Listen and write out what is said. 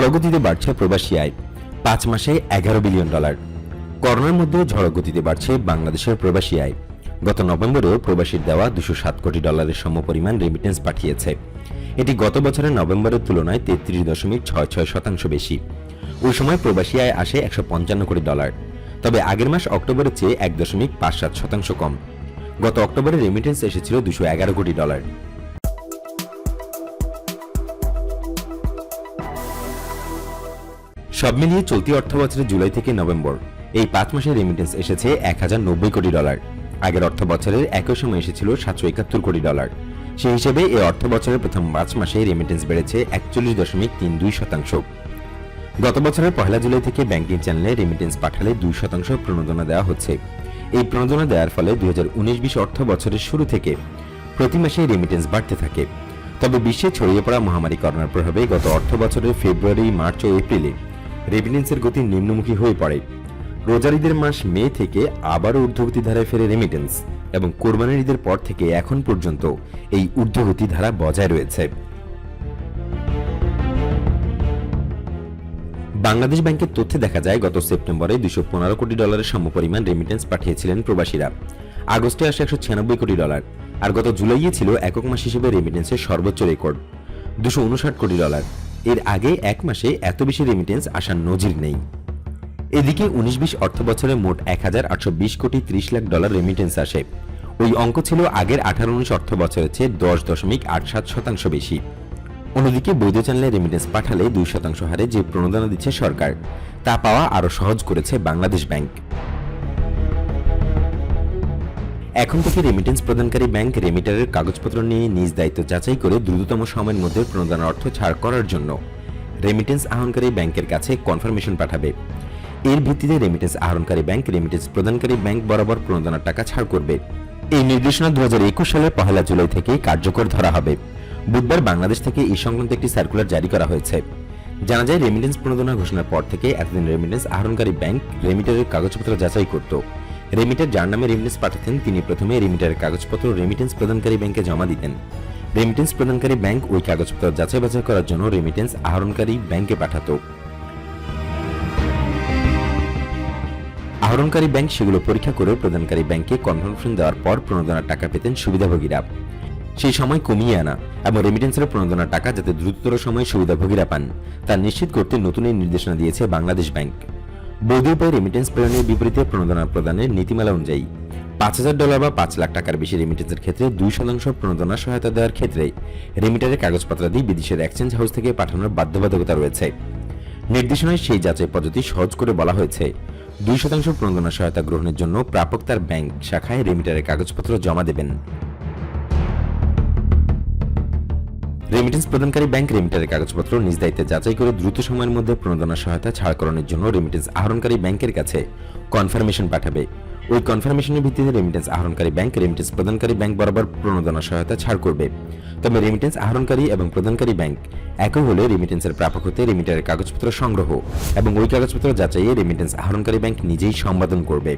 ঝড়গতিতে বাড়ছে প্রবাসী আয়। পাঁচ মাসে এগারো বিলিয়ন ডলার। করোনার মধ্যেও ঝড়গতিতে বাড়ছে বাংলাদেশের প্রবাসী আয়। গত নভেম্বরেও প্রবাসীর দেওয়া দুশো সাত কোটি ডলারের সমপরিমাণ রেমিটেন্স পাঠিয়েছে। এটি গত বছরের নভেম্বরের তুলনায় তেত্রিশ দশমিক ছয় ছয় শতাংশ বেশি। ওই সময় প্রবাসী আয় আসে একশো পঞ্চান্ন কোটি ডলার। তবে আগের মাস অক্টোবরের চেয়ে এক দশমিক পাঁচ সাত শতাংশ কম। গত অক্টোবরে রেমিটেন্স এসেছিল দুশো এগারো কোটি ডলার। সব মিলিয়ে চলতি অর্থ বছরের জুলাই থেকে নভেম্বর। এই পাঁচ মাসে রেমিটেন্স এসেছে এক হাজার নব্বই কোটি ডলার আগের অর্থ বছরের একই সময় এসেছিল সাতশো একাত্তর কোটি ডলার সেই হিসেবে এই অর্থ বছরের প্রথম পাঁচ মাসে রেমিটেন্স বেড়েছে একচল্লিশ দশমিক তিন দুই শতাংশ। গত বছরের পহেলা জুলাই থেকে ব্যাংকিং চ্যানেলে রেমিটেন্স পাঠালে দুই শতাংশ প্রণোদনা দেওয়া হচ্ছে। এই প্রণোদনা দেওয়ার ফলে দুই হাজার উনিশ বিশ অর্থ বছরের শুরু থেকে প্রতি মাসে রেমিটেন্স বাড়তে থাকে। তবে বিশ্বে ছড়িয়ে পড়া মহামারী করোনার প্রভাবে গত অর্থ বছরের ফেব্রুয়ারি, মার্চ ও এপ্রিলে রেমিটেন্সের গতি নিম্নমুখী হয়ে পড়ে। রোজারিদের মাস মে থেকে আবারও ঊর্ধ্বগতি ধারায় ফেরে রেমিটেন্স এবং কোরবানির ঈদের পর থেকে এখন পর্যন্ত এই ঊর্ধ্বগতি ধারা বজায় রয়েছে। বাংলাদেশ ব্যাংকের তথ্যে দেখা যায়, গত সেপ্টেম্বরে দুশো পনেরো কোটি ডলারের সমপরিমাণ রেমিটেন্স পাঠিয়েছিলেন প্রবাসীরা। আগস্টে আসে একশো ছিয়ানব্বই কোটি ডলার, আর গত জুলাইয়ে ছিল একক মাস হিসেবে রেমিটেন্সের সর্বোচ্চ রেকর্ড দুশো উনষাট কোটি ডলার। এর আগে এক মাসে এত বেশি রেমিটেন্স আসার নজির নেই। এদিকে উনিশ বিশ অর্থ বছরে মোট এক হাজার আটশো বিশ কোটি ত্রিশ লাখ ডলার রেমিটেন্স আসে। ওই অঙ্ক ছিল আগের আঠারো উনিশ অর্থ বছরের চেয়ে দশ দশমিক আট সাত শতাংশ বেশি। অন্যদিকে বৈধ চ্যানেলে রেমিটেন্স পাঠালে দুই শতাংশ হারে যে প্রণোদনা দিচ্ছে সরকার, তা পাওয়া আরও সহজ করেছে বাংলাদেশ ব্যাংক এখন থেকে রেমিটেন্স প্রদানকারী ব্যাংক রেমিটারের কাগজপত্র নিয়ে নিজ দায়িত্ব যাচাই করে দ্রুততম সময়ের মধ্যে প্রণোদনা অর্থ ছাড় করার জন্য রেমিটেন্স আহরণকারী ব্যাংকের কাছে কনফার্মেশন পাঠাবে। এর ভিত্তিতে রেমিটেন্স আহরণকারী ব্যাংক রেমিটেন্স প্রদানকারী ব্যাংক বরাবর প্রণোদনার টাকা ছাড় করবে। এই নির্দেশনা দু হাজার একুশ সালের পহেলা জুলাই থেকে কার্যকর ধরা হবে। বুধবার বাংলাদেশ থেকে এই সংক্রান্ত একটি সার্কুলার জারি করা হয়েছে। জানা যায় রেমিটেন্স প্রণোদনা ঘোষণার পর থেকে এতদিন রেমিটেন্স আহরণকারী ব্যাংক রেমিটারের কাগজপত্র যাচাই করত। রেমিটার যার নামে রেমিটেন্স পাঠাতেন, তিনি প্রথমে রেমিটারের কাগজপত্র রেমিটেন্স প্রদানকারী ব্যাংকে জমা দিতেন। রেমিটেন্স প্রদানকারী ব্যাংক ওই কাগজপত্র যাচাই বাছাই করার জন্য রেমিটেন্স আহরণকারী ব্যাংকে পাঠাতো। আহরণকারী ব্যাংক সেগুলো পরীক্ষা করে প্রদানকারী ব্যাংকে কনফার্মেশন দেওয়ার পর প্রণোদনার টাকা পেতেন সুবিধাভোগীরা। সেই সময় কমিয়ে আনা এবং রেমিটেন্সের প্রণোদনার টাকা যাতে দ্রুততর সময়ে সুবিধাভোগীরা পান, তা নিশ্চিত করতে নতুন এই নির্দেশনা দিয়েছে বাংলাদেশ ব্যাংক। বৈধ উপায়ে রেমিটেন্স প্রেরণের বিপরীতে প্রণোদনা প্রদানের নীতিমালা অনুযায়ী পাঁচ হাজার ডলার বা পাঁচ লাখ টাকার বেশি রেমিটেন্সের ক্ষেত্রে দুই শতাংশ প্রণোদনা সহায়তা দেওয়ার ক্ষেত্রে রেমিটারের কাগজপত্রাদি বিদেশের এক্সচেঞ্জ হাউস থেকে পাঠানোর বাধ্যবাধকতা রয়েছে। নির্দেশনায় সেই যাচাই পদ্ধতি সহজ করে বলা হয়েছে। দুই শতাংশ প্রণোদনা সহায়তা গ্রহণের জন্য প্রাপক তার ব্যাংক শাখায় রেমিটারের কাগজপত্র জমা দেবেন। রেমিটেন্স প্রদানকারী ব্যাংক রেমিটারের কাগজপত্র নিজ দায়িত্বে যাচাই করে দ্রুত সময়ের মধ্যে প্রণোদনা সহায়তা ছাড়করণের জন্য রেমিটেন্স আহরণকারী ব্যাংকের কাছে কনফার্মেশন পাঠাবে। ওই কনফার্মেশনের ভিত্তিতে রেমিটেন্স আহরণকারী ব্যাংক রেমিটেন্স প্রদানকারী ব্যাংক বরাবর প্রণোদনা সহায়তা ছাড় করবে। তবে রেমিটেন্স আহরণকারী এবং প্রদানকারী ব্যাংক একই হলে রেমিটেন্সের প্রাপক হতে রেমিটারের কাগজপত্র সংগ্রহ এবং ওই কাগজপত্র যাচাইয়ে রেমিটেন্স আহরণকারী ব্যাংক নিজেই সম্পাদন করবে।